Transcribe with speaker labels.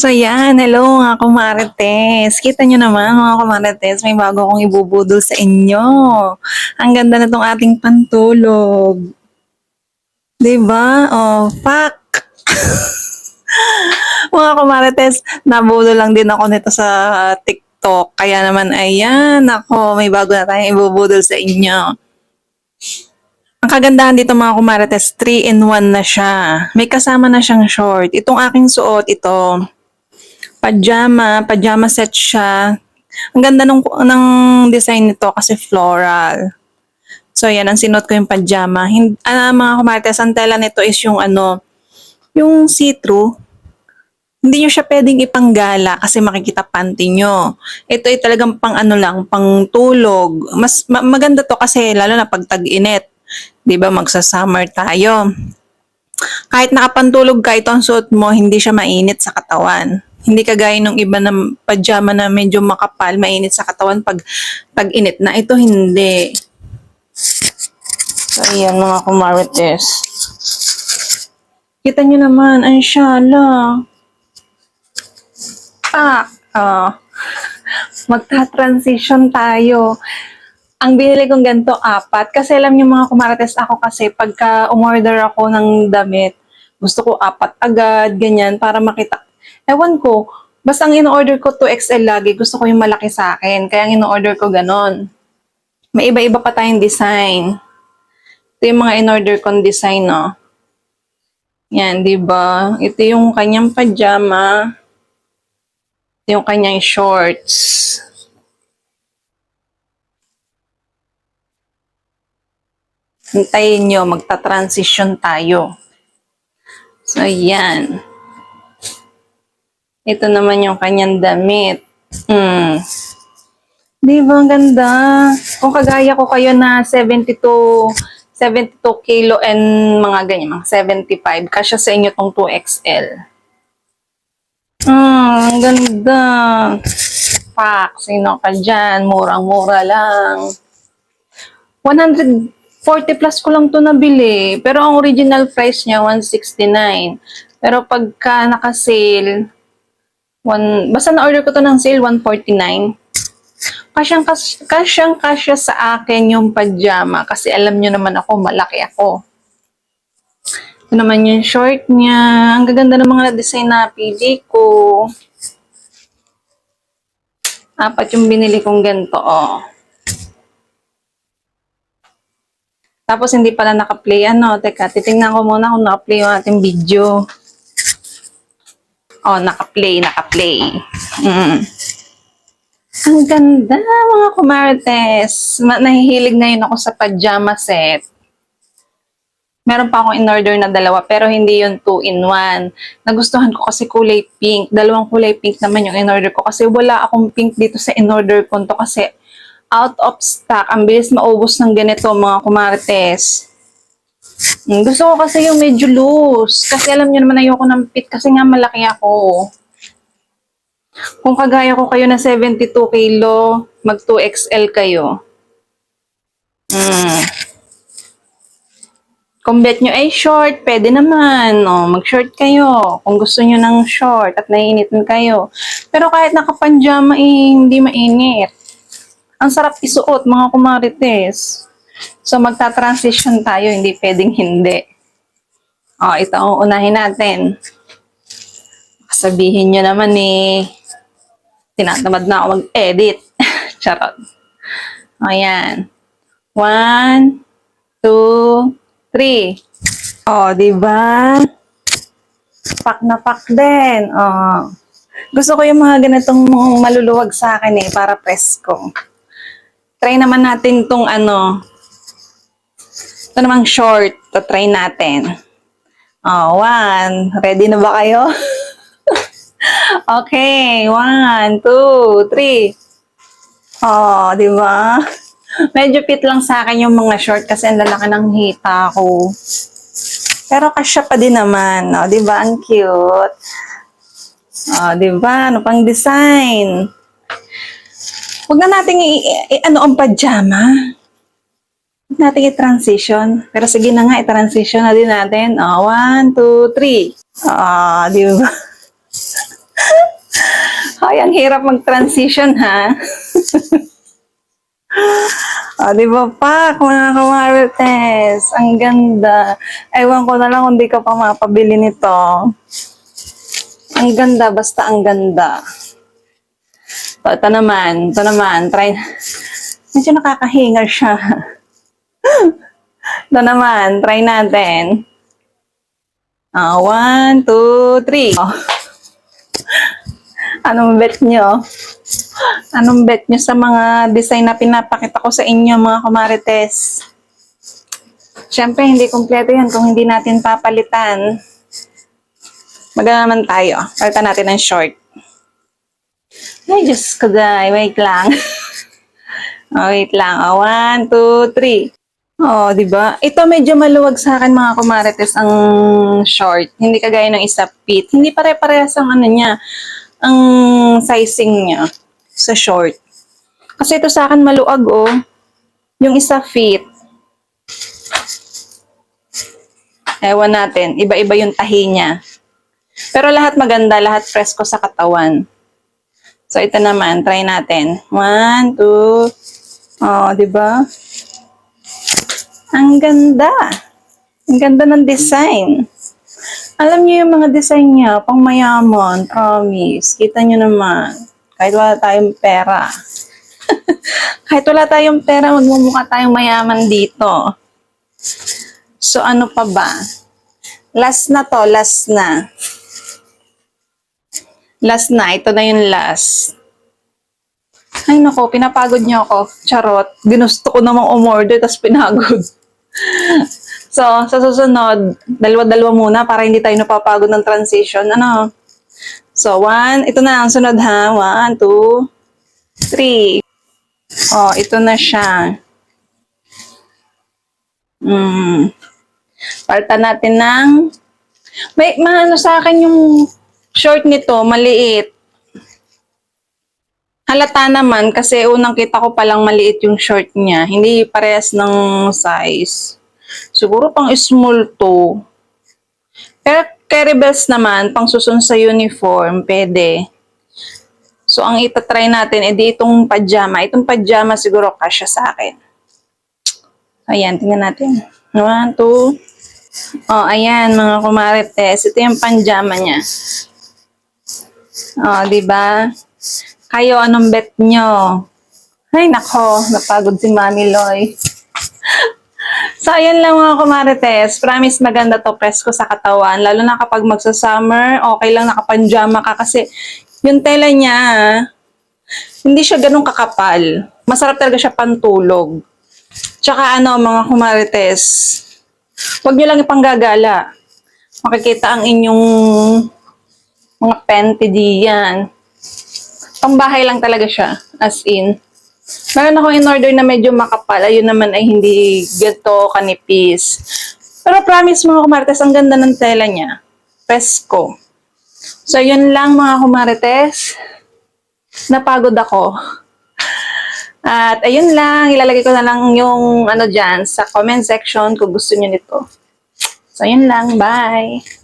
Speaker 1: So yan, hello mga kumarites. Kita nyo naman mga kumarites, may bago akong ibubudol sa inyo. Ang ganda na tong ating pantulog. ba? Oh, fuck. mga kumarites, nabudol lang din ako nito sa TikTok. Kaya naman, ayan, ako, may bago na tayong ibubudol sa inyo. Ang kagandahan dito mga kumarites, 3 in 1 na siya. May kasama na siyang short. Itong aking suot, ito, pajama, pajama set siya. Ang ganda nung, ng design nito kasi floral. So, yan, ang sinuot ko yung pajama. Hin, ah, mga kumarites, ang tela nito is yung ano, yung see-through. Hindi nyo siya pwedeng ipanggala kasi makikita panty nyo. Ito ay talagang pang ano lang, pang tulog. Mas ma- maganda to kasi lalo na pag tag-init. ba magsa-summer tayo. Kahit nakapantulog ka, ito ang suot mo, hindi siya mainit sa katawan. Hindi kagaya ng iba na pajama na medyo makapal, mainit sa katawan pag tag-init na. Ito hindi. So, ayan mga kumarites. Kita nyo naman, ang shala. Ah, ah. Magta-transition tayo. Ang binili kong ganito, apat. Kasi alam niyo mga kumarates ako kasi pagka umorder ako ng damit, gusto ko apat agad, ganyan, para makita. Ewan ko, basta ang in-order ko 2XL lagi, gusto ko yung malaki sa akin. Kaya ang in-order ko ganon. May iba-iba pa tayong design. Ito yung mga in-order kong design, no? Yan, di ba? Ito yung kanyang pajama. Ito yung kanyang shorts. Hintayin nyo, magta-transition tayo. So, yan. Ito naman yung kanyang damit. Hmm. Di ba, ang ganda? Kung kagaya ko kayo na 72, 72 kilo and mga ganyan, mga 75, kasya sa inyo tong 2XL. Hmm, ang ganda. Pak, sino ka dyan? Murang-mura lang. 140 plus ko lang to nabili. Pero ang original price niya, 169. Pero pagka naka-sale, one, basta na-order ko to ng sale, 149. Kasyang, kas, kasyang kasya sa akin yung pajama kasi alam nyo naman ako, malaki ako. Ito naman yung short niya. Ang gaganda ng mga na-design na pili ko. Apat yung binili kong ganito, oh. Tapos hindi pala naka-play ano. Teka, titingnan ko muna kung naka-play yung ating video. Oh, naka-play, naka-play. Mm. Ang ganda, mga kumarites. Ma- nahihilig ngayon ako sa pajama set. Meron pa akong in-order na dalawa, pero hindi yung two-in-one. Nagustuhan ko kasi kulay pink. Dalawang kulay pink naman yung in-order ko. Kasi wala akong pink dito sa in-order ko kasi out of stock. Ang bilis maubos ng ganito, mga kumarites. Mm, Gusto ko kasi yung medyo loose. Kasi alam niyo naman ayoko ng fit kasi nga malaki ako. Kung kagaya ko kayo na 72 kilo, mag 2XL kayo. Mm. Kung bet nyo ay short, pwede naman. No? Mag-short kayo. Kung gusto nyo ng short at naiinitan kayo. Pero kahit nakapanjama, eh, hindi mainit. Ang sarap isuot, mga kumarites. So, magta-transition tayo, hindi pwedeng hindi. O, ito ang unahin natin. Sabihin nyo naman eh, tinatamad na ako mag-edit. Charot. O, yan. One, two, three. O, di ba? Pak na pak din. O. Gusto ko yung mga ganitong maluluwag sa akin eh, para presko. Try naman natin tong ano, ito namang short. Ito try natin. Oh, one. Ready na ba kayo? okay. One, two, three. Oh, di ba? Medyo fit lang sa akin yung mga short kasi ang lalaki ng hita ko. Pero kasya pa din naman. Oh, di ba? Ang cute. Oh, di ba? Ano pang design? Huwag na natin i- i- ano ang pajama. Natin i-transition. Pero sige na nga, i-transition na din natin. Oh, one, two, three. Ah, di ba? Ay, ang hirap mag-transition, ha? O, di ba pa, mga kamarites? Ang ganda. Ewan ko na lang kung di ka pa mapabili nito. Ang ganda, basta ang ganda. So, ito naman, ito naman, try. Medyo nakakahingal siya. ito naman, try natin. Ah, one, two, three. Oh. Anong bet nyo? Anong bet nyo sa mga design na pinapakita ko sa inyo, mga kumarites? Siyempre, hindi kompleto yan kung hindi natin papalitan. Magana naman tayo. Palitan natin ng short. Ay, Diyos ko day. Wait lang. oh, wait lang. Oh, one, two, three. Oh, di ba? Ito medyo maluwag sa akin mga kumarites ang short. Hindi kagaya ng isa fit. Hindi pare-parehas ang ano niya, ang sizing niya sa short. Kasi ito sa akin maluwag oh. Yung isa fit. Ewan natin, iba-iba yung tahi niya. Pero lahat maganda, lahat presko sa katawan. So ito naman, try natin. One, two. Oh, di ba? Ang ganda. Ang ganda ng design. Alam niyo yung mga design niya, pang mayaman, promise. Kita niyo naman. Kahit wala tayong pera. Kahit wala tayong pera, magmumukha tayong mayaman dito. So ano pa ba? Last na to, last na. Last na, ito na yung last. Ay nako, pinapagod niyo ako. Charot. Ginusto ko namang umorder, tapos pinagod. So, sa susunod, dalawa-dalawa muna para hindi tayo napapagod ng transition. Ano? So, one, ito na ang sunod ha. One, two, three. Oh, ito na siya. Hmm. Palta natin ng... May, maano sa akin yung short nito, maliit. Halata naman kasi unang kita ko palang maliit yung short niya. Hindi parehas ng size. Siguro pang small to. Pero carry naman, pang susun sa uniform, pwede. So, ang itatry natin, edi itong pajama. Itong pajama siguro kasya sa akin. Ayan, tingnan natin. One, two. Oh, ayan, mga kumarites. Ito yung pajama niya. Oh, di ba? Kayo, anong bet nyo? Ay, nako, napagod si Mami Loy. so, ayan lang mga kumarites. Promise maganda to presko sa katawan. Lalo na kapag magsa-summer, okay lang nakapanjama ka kasi yung tela niya, hindi siya ganun kakapal. Masarap talaga siya pantulog. Tsaka ano, mga kumarites, huwag nyo lang ipanggagala. Makikita ang inyong mga panty diyan. Pangbahay lang talaga siya, as in. Meron ako in-order na medyo makapal. Ayun naman ay hindi ganito kanipis. Pero promise mga kumarites, ang ganda ng tela niya. Presko. So, yun lang mga kumarites. Napagod ako. At ayun lang, ilalagay ko na lang yung ano dyan sa comment section kung gusto niyo nito. So, yun lang. Bye!